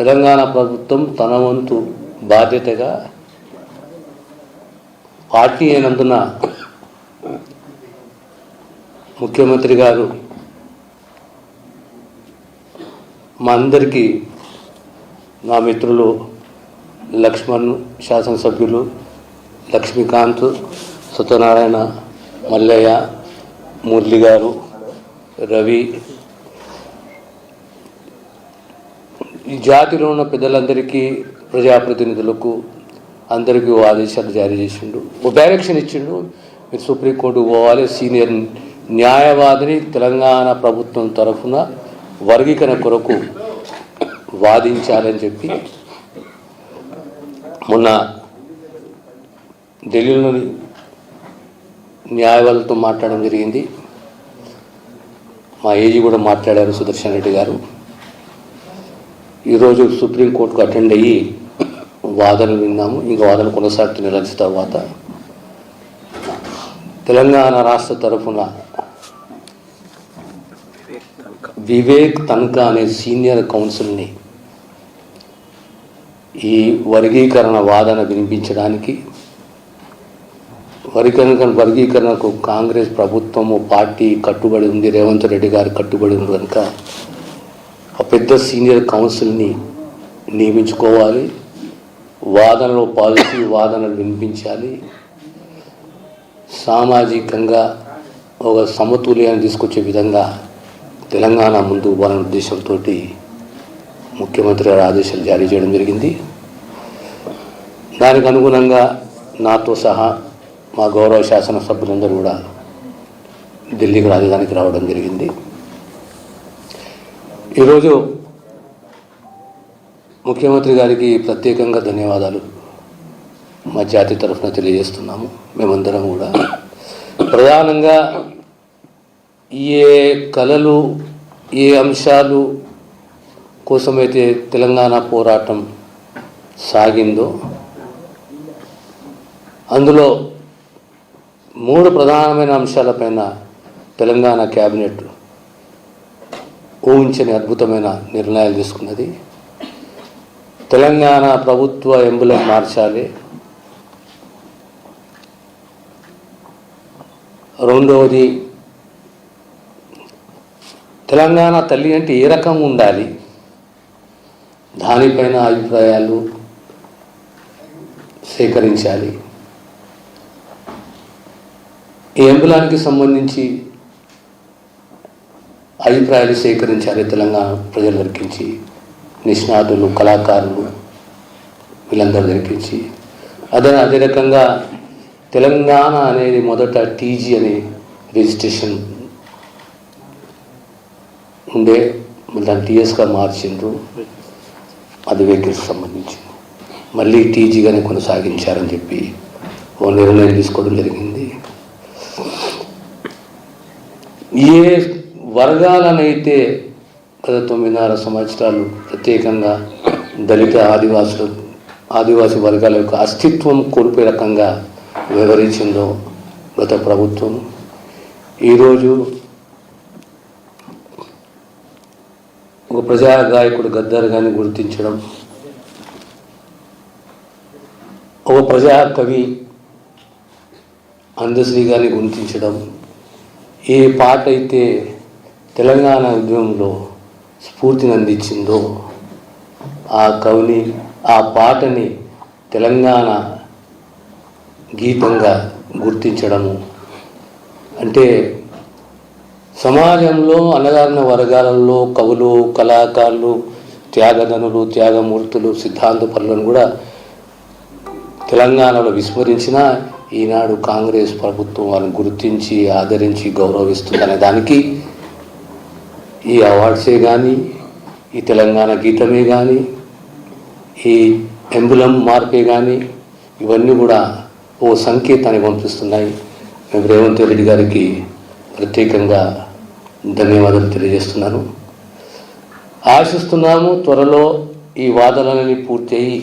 తెలంగాణ ప్రభుత్వం తన వంతు బాధ్యతగా పార్టీ అయినందున ముఖ్యమంత్రి గారు మా అందరికీ నా మిత్రులు లక్ష్మణ్ శాసనసభ్యులు లక్ష్మీకాంత్ సత్యనారాయణ మల్లయ్య మురళి గారు రవి ఈ జాతిలో ఉన్న పెద్దలందరికీ ప్రజాప్రతినిధులకు అందరికీ ఓ ఆదేశాలు జారీ చేసిండు. ఓ డైరెక్షన్ ఇచ్చిండు. మీరు సుప్రీంకోర్టుకు పోవాలి. సీనియర్ న్యాయవాదిని తెలంగాణ ప్రభుత్వం తరఫున వర్గీకరణ కొరకు వాదించాలని చెప్పి మొన్న ఢిల్లీలోని న్యాయవాదులతో మాట్లాడడం జరిగింది. మా ఏజీ కూడా మాట్లాడారు సుదర్శన్ రెడ్డి గారు. ఈరోజు సుప్రీంకోర్టుకు అటెండ్ అయ్యి వాదనలు విన్నాము. ఇంకా వాదన కొనసాగుతున్న రచన తర్వాత తెలంగాణ రాష్ట్ర తరఫున వివేక్ తన్కా అనే సీనియర్ కౌన్సిల్ని ఈ వర్గీకరణ వాదన వినిపించడానికి వర్గీకరణ వర్గీకరణకు కాంగ్రెస్ ప్రభుత్వము పార్టీ కట్టుబడి ఉంది. రేవంత్ రెడ్డి గారు కట్టుబడి ఉంది కనుక ఆ పెద్ద సీనియర్ కౌన్సిల్ని నియమించుకోవాలి. వాదనలో పాల్గొని వాదనలు వినిపించాలి. సామాజికంగా ఒక సమతుల్యాన్ని తీసుకొచ్చే విధంగా తెలంగాణ ముందు పోవాలనే ఉద్దేశంతో ముఖ్యమంత్రి గారు ఆదేశాలు జారీ చేయడం జరిగింది. దానికి అనుగుణంగా నాతో సహా మా గౌరవ శాసనసభ్యులందరూ కూడా ఢిల్లీకి రాజధానికి రావడం జరిగింది. ఈరోజు ముఖ్యమంత్రి గారికి ప్రత్యేకంగా ధన్యవాదాలు. మా జాతి తరఫున తెలియజేస్తున్నాము. మేమందరం కూడా ప్రధానంగా ఏ కళలు ఏ అంశాలు కోసమైతే తెలంగాణ పోరాటం సాగిందో అందులో మూడు ప్రధానమైన అంశాలపైన తెలంగాణ క్యాబినెట్ ఊహించని అద్భుతమైన నిర్ణయాలు తీసుకున్నది. తెలంగాణ ప్రభుత్వ ఎంబులం మార్చాలి. రెండవది తెలంగాణ తల్లి అంటే ఏ రకంగా ఉండాలి? దానిపైన అభిప్రాయాలు సేకరించాలి. ఈ ఎంబులానికి సంబంధించి అభిప్రాయాలు సేకరించాలి తెలంగాణ ప్రజలు దొరికించి నిష్ణాతులు కళాకారులు వీళ్ళందరూ దొరికించి. అదే అదే రకంగా తెలంగాణ అనేది మొదట టీజీ అనే రిజిస్ట్రేషన్ ఉండే దాన్ని టీఎస్గా మార్చిండ్రు. అది వెహికల్స్ సంబంధించింది. మళ్ళీ టీజీగానే కొనసాగించారని చెప్పి ఓ నిర్ణయం తీసుకోవడం జరిగింది. ఏ వర్గాలనైతే గత తొమ్మిదిన్నర సంవత్సరాలు ప్రత్యేకంగా దళిత ఆదివాసులు ఆదివాసీ వర్గాల యొక్క అస్తిత్వం కోల్పోయే రకంగా వివరించిందో గత ప్రభుత్వం. ఈరోజు ఒక ప్రజా గాయకుడు గద్దర్ గారిని గుర్తించడం ఒక ప్రజా కవి అందశ్రీ గారిని గుర్తించడం ఏ పాట అయితే తెలంగాణ ఉద్యమంలో స్ఫూర్తిని అందించిందో ఆ కవిని ఆ పాటని తెలంగాణ గీతంగా గుర్తించడము అంటే సమాజంలో అన్నదారిన వర్గాలలో కవులు కళాకారులు త్యాగధనులు త్యాగమూర్తులు సిద్ధాంత పనులను కూడా తెలంగాణలో విస్మరించిన ఈనాడు కాంగ్రెస్ ప్రభుత్వం వాళ్ళని గుర్తించి ఆదరించి గౌరవిస్తుందనే దానికి ఈ అవార్డ్సే కానీ ఈ తెలంగాణ గీతమే కానీ ఈ ఎంబులం మార్పే కానీ ఇవన్నీ కూడా ఓ సంకేతాన్ని పంపిస్తున్నాయి. మేము రేవంత్ రెడ్డి గారికి ప్రత్యేకంగా ధన్యవాదాలు తెలియజేస్తున్నాను. ఆశిస్తున్నాము త్వరలో ఈ వాదనలని పూర్తయి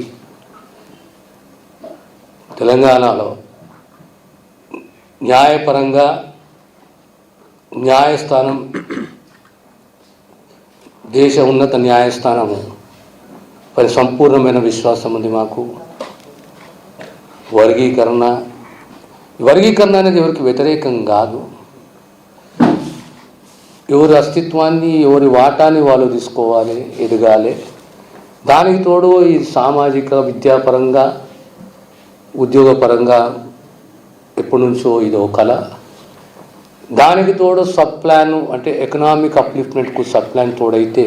తెలంగాణలో న్యాయపరంగా న్యాయస్థానం దేశ ఉన్నత న్యాయస్థానము. మరి సంపూర్ణమైన విశ్వాసం ఉంది మాకు. వర్గీకరణ వర్గీకరణ అనేది ఎవరికి వ్యతిరేకం కాదు. ఎవరి అస్తిత్వాన్ని ఎవరి వాటాన్ని వాళ్ళు తీసుకోవాలి ఎదగాలి. దానికి తోడు ఈ సామాజిక విద్యాపరంగా ఉద్యోగపరంగా ఎప్పటి నుంచో ఇది ఒక కళ. దానికి తోడు సబ్ ప్లాన్ అంటే ఎకనామిక్ అప్లిఫ్ట్మెంట్కు సబ్ ప్లాన్ తోడైతే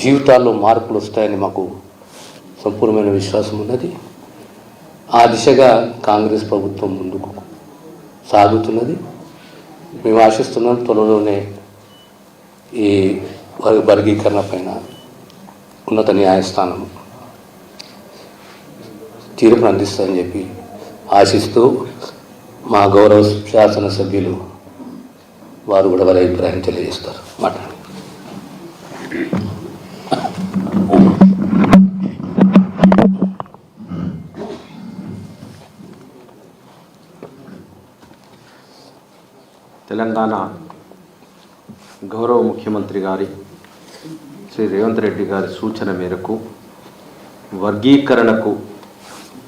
జీవితాల్లో మార్పులు వస్తాయని మాకు సంపూర్ణమైన విశ్వాసం ఉన్నది. ఆ దిశగా కాంగ్రెస్ ప్రభుత్వం ముందుకు సాగుతున్నది. మేము ఆశిస్తున్నాం త్వరలోనే ఈ వర్గీకరణ పైన ఉన్నత న్యాయస్థానం తీర్పును అందిస్తుందని చెప్పి ఆశిస్తూ మా గౌరవ శాసనసభ్యులు వారు కూడా వారి అభిప్రాయం తెలియజేస్తారు. మాట్లాడండి తెలంగాణ గౌరవ ముఖ్యమంత్రి గారి శ్రీ రేవంత్ రెడ్డి గారి సూచన మేరకు వర్గీకరణకు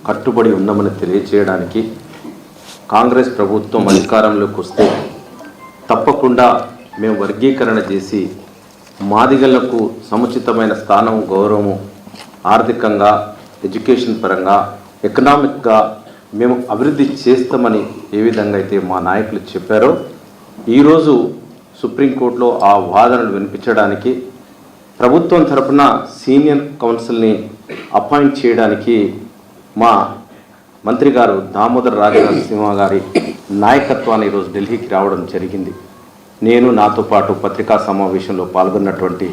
కట్టుబడి ఉన్నామని తెలియజేయడానికి కాంగ్రెస్ ప్రభుత్వం అధికారంలోకి వస్తే తప్పకుండా మేము వర్గీకరణ చేసి మాదిగలకు సముచితమైన స్థానం గౌరవము ఆర్థికంగా ఎడ్యుకేషన్ పరంగా ఎకనామిక్గా మేము అభివృద్ధి చేస్తామని ఏ విధంగా అయితే మా నాయకులు చెప్పారో ఈరోజు సుప్రీంకోర్టులో ఆ వాదనలు వినిపించడానికి ప్రభుత్వం తరపున సీనియర్ కౌన్సిల్ని అపాయింట్ చేయడానికి మా మంత్రి గారు దామోదర్ రాజనరసింహ గారి నాయకత్వాన్ని ఈరోజు ఢిల్లీకి రావడం జరిగింది నేను నాతో పాటు పత్రికా సమావేశంలో పాల్గొన్నటువంటి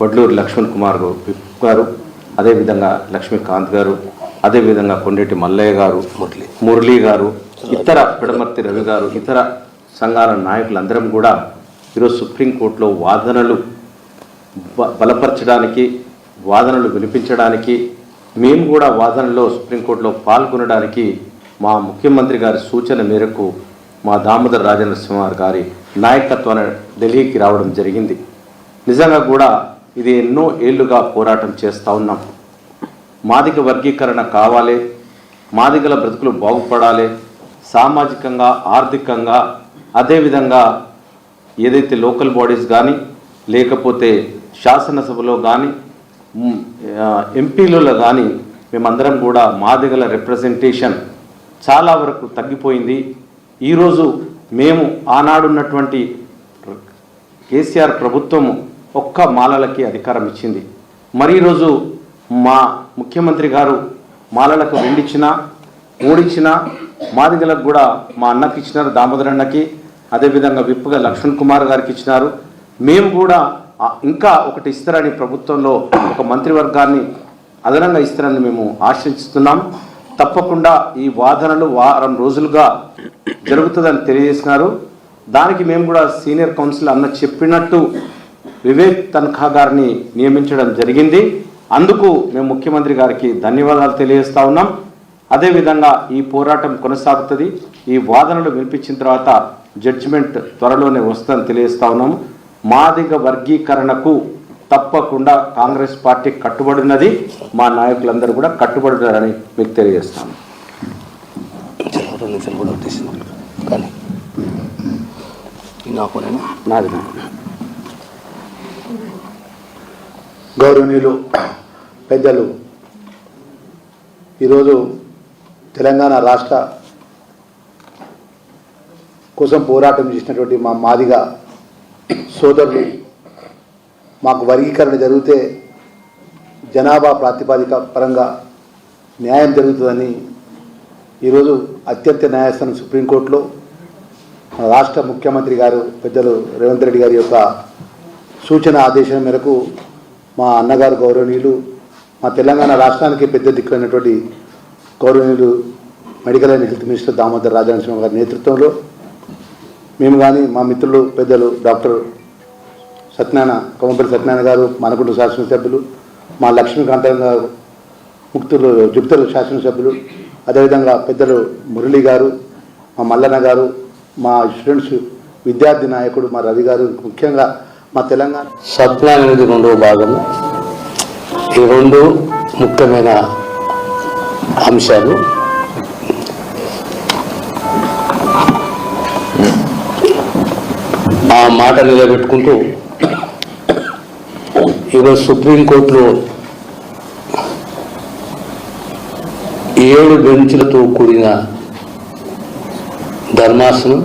వడ్లూరు లక్ష్మణ్ కుమార్ గారు అదేవిధంగా లక్ష్మీకాంత్ గారు అదేవిధంగా కొండేటి మల్లయ్య గారు మురళి. మురళీ గారు ఇతర పిడమర్తి రవి గారు ఇతర సంఘాల నాయకులందరం కూడా ఈరోజు సుప్రీంకోర్టులో వాదనలు బలపరచడానికి వాదనలు వినిపించడానికి మేము కూడా వాదనలో సుప్రీంకోర్టులో పాల్గొనడానికి మా ముఖ్యమంత్రి గారి సూచన మేరకు మా దామోదర్ రాజనరసింహ గారి నాయకత్వాన్ని ఢిల్లీకి రావడం జరిగింది. నిజంగా కూడా ఇది ఎన్నో ఏళ్ళుగా పోరాటం చేస్తూ ఉన్నాం. మాదిగ వర్గీకరణ కావాలి మాదిగల బ్రతుకులు బాగుపడాలి సామాజికంగా ఆర్థికంగా అదేవిధంగా ఏదైతే లోకల్ బాడీస్ కానీ లేకపోతే శాసనసభలో కానీ ఎంపీలలో కానీ మేమందరం కూడా మాదిగల రిప్రజెంటేషన్ చాలా వరకు తగ్గిపోయింది. ఈరోజు మేము ఆనాడున్నటువంటి కేసీఆర్ ప్రభుత్వం ఒక్క మాలలకి అధికారం ఇచ్చింది. మరి ఈరోజు మా ముఖ్యమంత్రి గారు మాలలకు రెండిచ్చినా మూడిచ్చినా మాదిగలకు కూడా మా అన్నకి ఇచ్చినారు దామోదర్ అన్నకి. అదేవిధంగా విప్పుగా లక్ష్మణ్ కుమార్ గారికి ఇచ్చినారు. మేము కూడా ఇంకా ఒకటి ఇస్తారని ప్రభుత్వంలో ఒక మంత్రివర్గాన్ని అదనంగా ఇస్తారని మేము ఆశిస్తున్నాం. తప్పకుండా ఈ వాదనలు వారం రోజులుగా జరుగుతుందని తెలియజేసినారు. దానికి మేము కూడా సీనియర్ కౌన్సిల్ అన్న చెప్పినట్టు వివేక్ తన్ఖా గారిని నియమించడం జరిగింది. అందుకు మేము ముఖ్యమంత్రి గారికి ధన్యవాదాలు తెలియజేస్తా ఉన్నాం. అదేవిధంగా ఈ పోరాటం కొనసాగుతుంది. ఈ వాదనలు వినిపించిన తర్వాత జడ్జిమెంట్ త్వరలోనే వస్తుందని తెలియజేస్తా ఉన్నాము మాదిగ వర్గీకరణకు తప్పకుండా కాంగ్రెస్ పార్టీ కట్టుబడినది మా నాయకులందరూ కూడా కట్టుబడినారని మీకు తెలియజేస్తాను. నాది గౌరవనీయులు పెద్దలు ఈరోజు తెలంగాణ రాష్ట్ర కోసం పోరాటం చేసినటువంటి మా మాదిగా సోదరులు మాకు వర్గీకరణ జరిగితే జనాభా ప్రాతిపాదిక పరంగా న్యాయం జరుగుతుందని ఈరోజు అత్యంత న్యాయస్థానం సుప్రీంకోర్టులో మన రాష్ట్ర ముఖ్యమంత్రి గారు పెద్దలు రేవంత్ రెడ్డి గారి యొక్క సూచన ఆదేశం మేరకు మా అన్నగారు గౌరవనీయులు మా తెలంగాణ రాష్ట్రానికి పెద్ద దిక్కులైనటువంటి గౌరవనీయులు medical and health minister Damodar Raja Narasimha గారి నేతృత్వంలో మేము కానీ మా మిత్రులు పెద్దలు డాక్టర్ సత్యనారాయణ కొమ్మపల్లి సత్యనారాయణ గారు మనకుంట శాసనసభ్యులు మా లక్ష్మీకాంతం గారు ముక్తులు జుక్తులు శాసనసభ్యులు అదేవిధంగా పెద్దలు మురళి గారు మా మల్లన్న గారు మా స్టూడెంట్స్ విద్యార్థి నాయకుడు మా రవి గారు ముఖ్యంగా మా తెలంగాణ సత్యనారాయణ అనేది రెండవ భాగము ఈ రెండు ముఖ్యమైన అంశాలు. ఆ మాట నిలబెట్టుకుంటూ ఈరోజు సుప్రీంకోర్టులో ఏడు బెంచ్లతో కూడిన ధర్మాసనం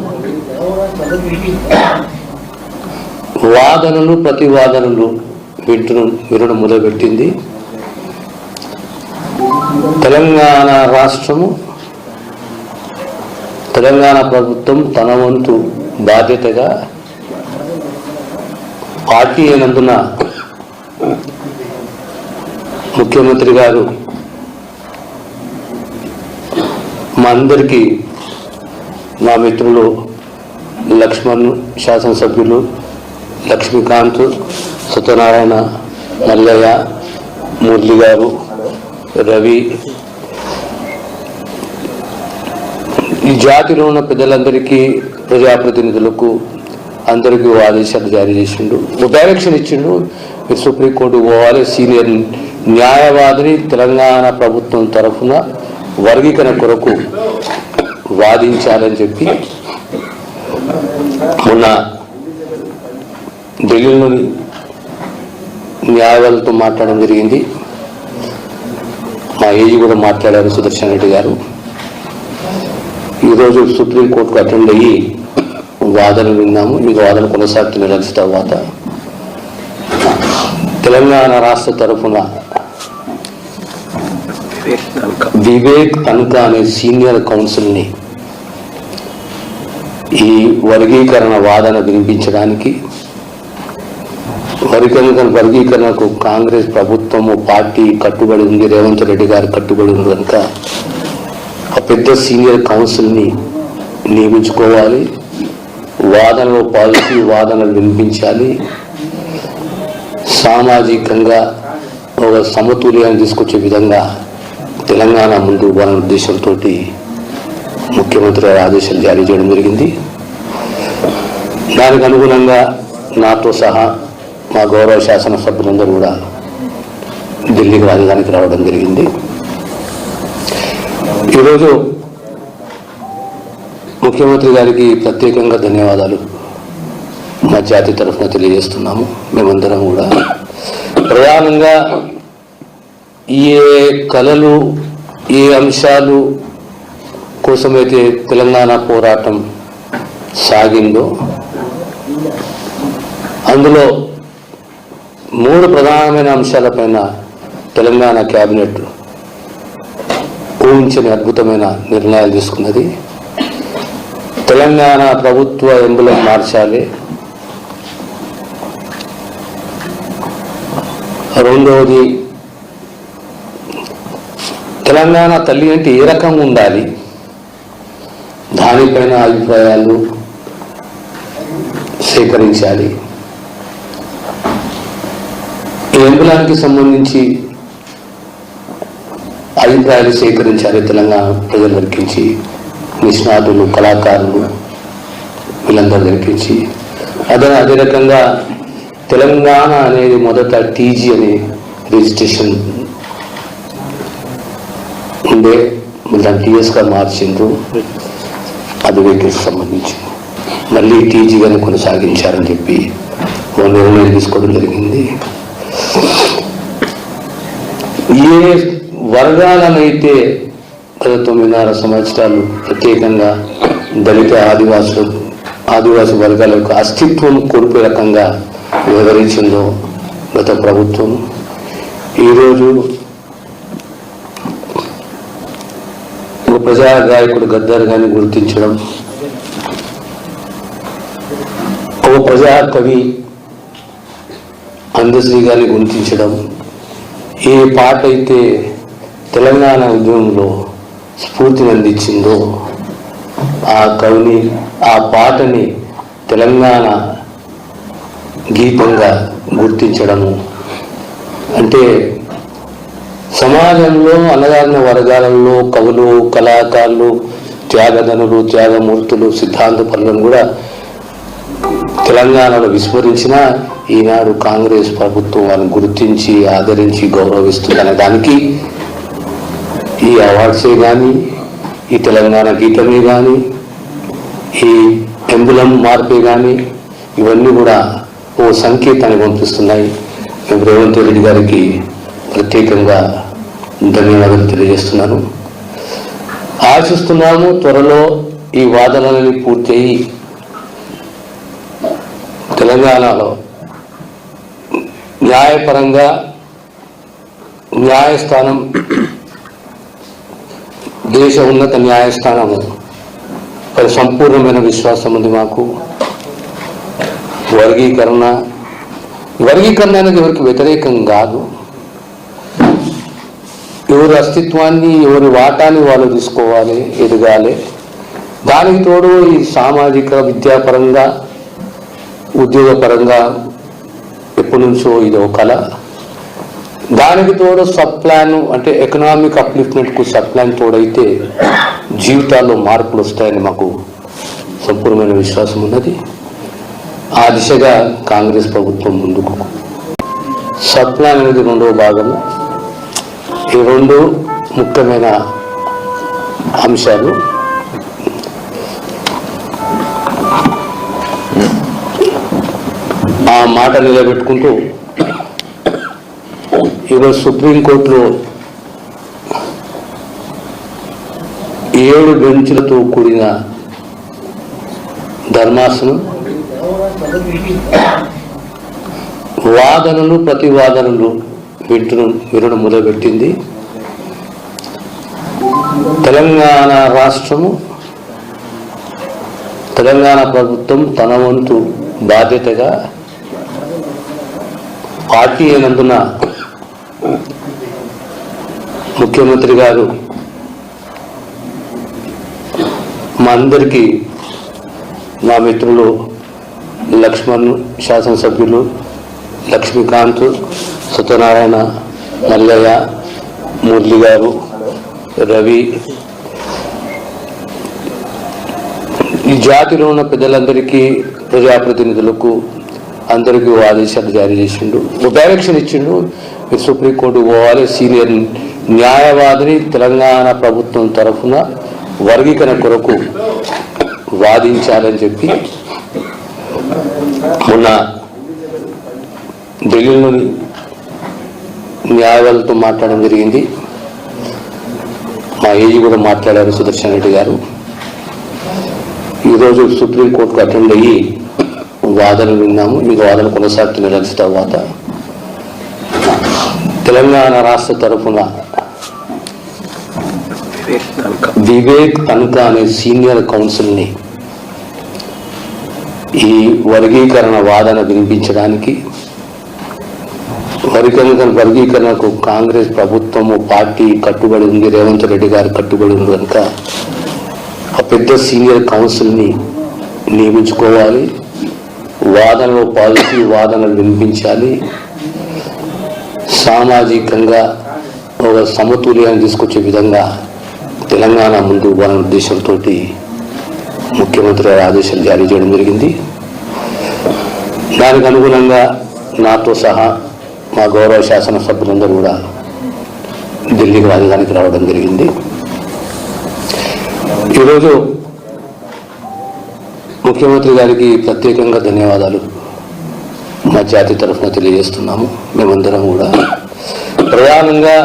వాదనలు ప్రతివాదనలు వింటను వినడం మొదలుపెట్టింది. తెలంగాణ రాష్ట్రము తెలంగాణ ప్రభుత్వం తన వంతు బాధ్యతగా పార్టీ అయినందున ముఖ్యమంత్రి గారు మా అందరికీ మా మిత్రులు లక్ష్మణ్ శాసనసభ్యులు లక్ష్మీకాంత్ సత్యనారాయణ మల్లయ్య మురళి గారు రవి. ఈ జాతిలో ఉన్న పెద్దలందరికీ ప్రజాప్రతినిధులకు అందరికీ ఓ ఆదేశాలు జారీ చేసిండు. ఓ డైరెక్షన్ ఇచ్చిండు. మీరు సుప్రీంకోర్టు పోవాలి సీనియర్ న్యాయవాదిని తెలంగాణ ప్రభుత్వం తరఫున వర్గీకరణ కొరకు వాదించాలని చెప్పి మొన్న ఢిల్లీలోని న్యాయవాదులతో మాట్లాడడం జరిగింది. మా ఏజీ కూడా మాట్లాడారు సుదర్శన్ రెడ్డి గారు. ఈరోజు సుప్రీంకోర్టుకు అటెండ్ అయ్యి వాదన విన్నాము. ఈ వాదన కొనసాగుతున్న తర్వాత. తెలంగాణ రాష్ట్ర తరఫున వివేక్ తన్కా అనే సీనియర్ కౌన్సిల్ని ఈ వర్గీకరణ వాదన వినిపించడానికి వర్గీకరణ వర్గీకరణకు కాంగ్రెస్ ప్రభుత్వము పార్టీ కట్టుబడి ఉంది రేవంత్ రెడ్డి గారు కట్టుబడి ఉంది కనుక ఆ పెద్ద సీనియర్ కౌన్సిల్ని నియమించుకోవాలి వాదనలో పాజిటివ్ వాదనలు వినిపించాలి. సామాజికంగా ఒక సమతుల్యాన్ని తీసుకొచ్చే విధంగా తెలంగాణ ముందు వాళ్ళ ఉద్దేశంతో ముఖ్యమంత్రి ఆదేశాలు జారీ చేయడం జరిగింది. దానికి అనుగుణంగా నాతో సహా మా గౌరవ శాసనసభ్యులందరూ కూడా ఢిల్లీకి రాజధానికి రావడం జరిగింది. ఈరోజు ముఖ్యమంత్రి గారికి ప్రత్యేకంగా ధన్యవాదాలు మా జాతి తరఫున తెలియజేస్తున్నాము. మేమందరం కూడా ప్రధానంగా ఏ కళలు ఏ అంశాలు కోసమైతే తెలంగాణ పోరాటం సాగిందో అందులో మూడు ప్రధానమైన అంశాలపైన తెలంగాణ క్యాబినెట్ ఊహించని అద్భుతమైన నిర్ణయాలు తీసుకున్నది. తెలంగాణ ప్రభుత్వ ఎంబులం మార్చాలి. రెండవది తెలంగాణ తల్లి అంటే ఏ రకంగా ఉండాలి? దానిపైన అభిప్రాయాలు సేకరించాలి. ఎంబులానికి సంబంధించి అభిప్రాయాలు సేకరించాలి తెలంగాణ ప్రజలు దొరికించి నిష్ణాతులు కళాకారులు వీళ్ళందరూ దొరికించి అదే అదే రకంగా తెలంగాణ అనేది మొదట టీజీ అనే రిజిస్ట్రేషన్ ఉండే దాన్ని టీఎస్గా మార్చిండ్రు అది వెహికల్స్ సంబంధించి మళ్ళీ టీజీగానే కొనసాగించారని చెప్పి ఓ నిర్ణయం తీసుకోవడం జరిగింది. ఏ వర్గాలనైతే గత తొమ్మిదిన్నర సంవత్సరాలు ప్రత్యేకంగా దళిత ఆదివాసులు ఆదివాసి వర్గాల యొక్క అస్తిత్వం కోల్పోయే రకంగా వివరించిందో గత ప్రభుత్వం. ఈరోజు ఒక ప్రజా గాయకుడు గద్దర్ గారిని గుర్తించడం ఒక ప్రజా కవి అందశ్రీ గారిని గుర్తించడం ఏ పాట అయితే తెలంగాణ ఉద్యమంలో స్ఫూర్తిని అందించిందో ఆ కవిని ఆ పాటని తెలంగాణ గీతంగా గుర్తించడము. అంటే సమాజంలో అన్నగారిన వర్గాలలో కవులు కళాకారులు త్యాగధనులు త్యాగమూర్తులు సిద్ధాంత పనులను కూడా తెలంగాణలో విస్మరించిన ఈనాడు కాంగ్రెస్ ప్రభుత్వం వాళ్ళని గుర్తించి ఆదరించి గౌరవిస్తుందనే దానికి ఈ అవార్డ్సే కానీ ఈ తెలంగాణ గీతమే కానీ ఈ ఎంబులం మార్పే కానీ ఇవన్నీ కూడా ఓ సంకేతాన్ని పంపిస్తున్నాయి. మేము రేవంత్ రెడ్డి గారికి ప్రత్యేకంగా ధన్యవాదాలు తెలియజేస్తున్నాను. ఆశిస్తున్నాము త్వరలో ఈ వాదనలని పూర్తయి తెలంగాణలో న్యాయపరంగా న్యాయస్థానం దేశ ఉన్నత న్యాయస్థానం పై సంపూర్ణమైన విశ్వాసం ఉంది మాకు. వర్గీకరణ వర్గీకరణ అనేది ఎవరికి వ్యతిరేకం కాదు. ఎవరి అస్తిత్వాన్ని ఎవరి వాటాన్ని వాళ్ళు తీసుకోవాలి ఎదగాలి. దానికి తోడు ఈ సామాజిక విద్యాపరంగా ఉద్యోగపరంగా ఎప్పటి నుంచో ఇది ఒక కళ. దానికి తోడు సబ్ ప్లాన్ అంటే ఎకనామిక్ అప్లిఫ్ట్మెంట్కు సబ్ ప్లాన్ తోడైతే జీవితాల్లో మార్పులు వస్తాయని మాకు సంపూర్ణమైన విశ్వాసం ఉన్నది. ఆ దిశగా కాంగ్రెస్ ప్రభుత్వం ముందుకు. సబ్ ప్లాన్ అనేది రెండవ భాగము. ఈ రెండు ముఖ్యమైన అంశాలు. ఆ మాట నిలబెట్టుకుంటూ ఈరోజు సుప్రీంకోర్టులో ఏడు బెంచ్లతో కూడిన ధర్మాసనం వాదనలు ప్రతివాదనలు వింటును వినడం మొదలుపెట్టింది. తెలంగాణ రాష్ట్రము తెలంగాణ ప్రభుత్వం తన వంతు బాధ్యతగా పార్టీ అయినందున ముఖ్యమంత్రి గారు మా అందరికీ మా మిత్రులు లక్ష్మణ్ శాసనసభ్యులు లక్ష్మీకాంత్ సత్యనారాయణ మల్లయ్య మురళి గారు రవి. ఈ జాతిలో ఉన్న పెద్దలందరికీ ప్రజాప్రతినిధులకు అందరికీ ఓ ఆదేశాలు జారీ చేసిండు. ఓ డైరెక్షన్ ఇచ్చిండు. మీరు సుప్రీంకోర్టు పోవాలి. సీనియర్ న్యాయవాదిని తెలంగాణ ప్రభుత్వం తరఫున వర్గీకరణ కొరకు వాదించాలని చెప్పి మొన్న ఢిల్లీలోని న్యాయవాదులతో మాట్లాడడం జరిగింది. మా ఏజీ కూడా మాట్లాడారు సుదర్శన్ రెడ్డి గారు. ఈరోజు సుప్రీంకోర్టుకు అటెండ్ అయ్యి వాదన విన్నాము. మీకు వాదన కొనసాగుతున్న నెలల తర్వాత. తెలంగాణ రాష్ట్ర తరఫున వివేక్ తన్కా అనే సీనియర్ కౌన్సిల్ని ఈ వర్గీకరణ వాదన వినిపించడానికి వర్గీకరణ వర్గీకరణకు కాంగ్రెస్ ప్రభుత్వము పార్టీ కట్టుబడి ఉంది. రేవంత్ రెడ్డి గారు కట్టుబడి ఉంది కనుక ఆ పెద్ద సీనియర్ కౌన్సిల్ని నియమించుకోవాలి. వాదనలో పాలసీ వాదనలు వినిపించాలి. సామాజికంగా ఒక సమతుల్యాన్ని తీసుకొచ్చే విధంగా తెలంగాణ ముందు వాళ్ళ ఉద్దేశంతో ముఖ్యమంత్రి ఆదేశాలు జారీ చేయడం జరిగింది. దానికి అనుగుణంగా నాతో సహా మా గౌరవ శాసనసభ్యులందరూ కూడా ఢిల్లీకి రాజధానికి రావడం జరిగింది. ఈరోజు ముఖ్యమంత్రి గారికి ప్రత్యేకంగా ధన్యవాదాలు మా జాతి తరఫున తెలియజేస్తున్నాము. మేమందరం కూడా ప్రధానంగా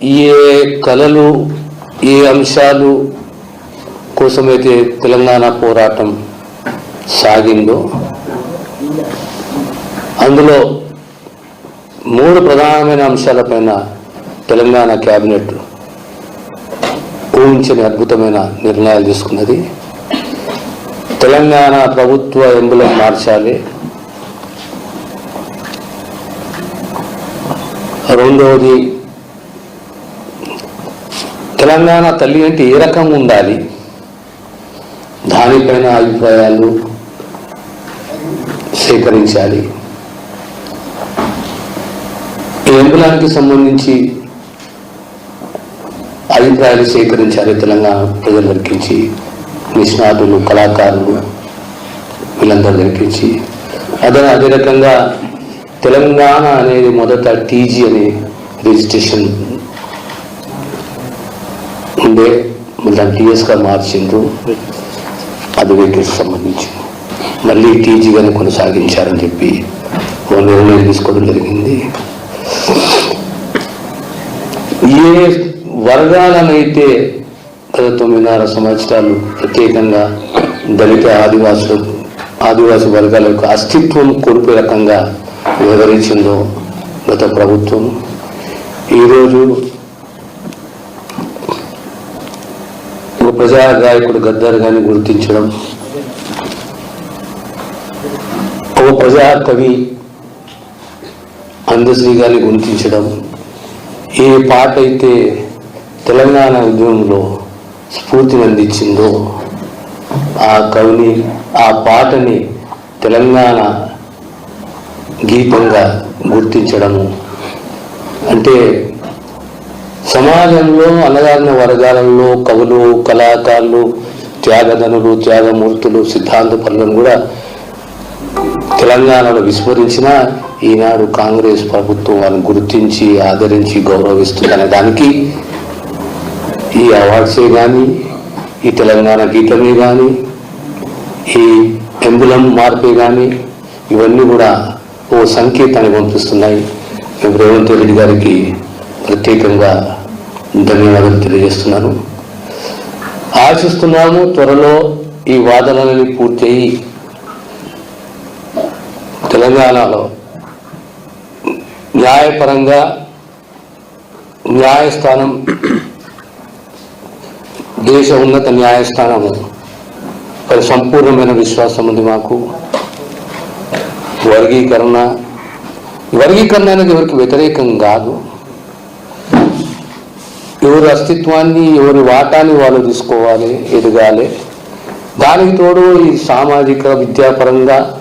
ఏ కళలు ఏ అంశాలు కోసమైతే తెలంగాణ పోరాటం సాగిందో అందులో మూడు ప్రధానమైన అంశాలపైన తెలంగాణ కేబినెట్ ఊహించని అద్భుతమైన నిర్ణయాలు తీసుకున్నది. తెలంగాణ ప్రభుత్వ ఎంబులం మార్చాలి. రెండవది తెలంగాణ తల్లి అంటే ఏ రకంగా ఉండాలి? దానిపైన అభిప్రాయాలు సేకరించాలి. ఎంబులానికి సంబంధించి అభిప్రాయాలు సేకరించాలి తెలంగాణ ప్రజల వరకించి నిష్ణాతులు కళాకారులు వీళ్ళందరూ కనిపించి అదే అదే రకంగా తెలంగాణ అనేది మొదట టీజీ అనే రిజిస్ట్రేషన్ ఉండే దాన్ని టీఎస్గా మార్చిండ్రు. అది వెహికల్స్ సంబంధించి మళ్ళీ టీజీగానే కొనసాగించారని చెప్పి ఓ నిర్ణయం తీసుకోవడం జరిగింది. ఏ వర్గాలనైతే గత తొమ్మిదిన్నర సంవత్సరాలు ప్రత్యేకంగా దళిత ఆదివాసులు ఆదివాసీ వర్గాల యొక్క అస్తిత్వం కోల్పోయే రకంగా వివరించిందో గత ప్రభుత్వం. ఈరోజు ఒక ప్రజా గాయకుడు గద్దర్ గారిని గుర్తించడం ఒక ప్రజా కవి అందశ్రీ గారిని గుర్తించడం ఏ పాట అయితే తెలంగాణ ఉద్యమంలో స్ఫూర్తిని అందించిందో ఆ కవిని ఆ పాటని తెలంగాణ గీతంగా గుర్తించడము. అంటే సమాజంలో అన్నదాన వర్గాలలో కవులు కళాకారులు త్యాగధనులు త్యాగమూర్తులు సిద్ధాంత పనులను కూడా తెలంగాణలో విస్మరించిన ఈనాడు కాంగ్రెస్ ప్రభుత్వం వాళ్ళని గుర్తించి ఆదరించి గౌరవిస్తుందనే దానికి ఈ అవార్డ్సే కానీ ఈ తెలంగాణ గీతమే కానీ ఈ ఎంబులం మార్పే కానీ ఇవన్నీ కూడా ఓ సంకేతాన్ని పంపిస్తున్నాయి. మేము రేవంత్ రెడ్డి గారికి ప్రత్యేకంగా ధన్యవాదాలు తెలియజేస్తున్నాను. ఆశిస్తున్నాము త్వరలో ఈ వాదనలని పూర్తయి. తెలంగాణలో న్యాయపరంగా న్యాయస్థానం దేశ ఉన్నత న్యాయస్థానము పై సంపూర్ణమైన విశ్వాసం ఉంది మాకు. వర్గీకరణ. వర్గీకరణ అనేది ఎవరికి వ్యతిరేకం కాదు. ఎవరి అస్తిత్వాన్ని ఎవరి వాటాన్ని వాళ్ళు తీసుకోవాలి ఎదగాలి. దానికి తోడు ఈ సామాజిక విద్యాపరంగా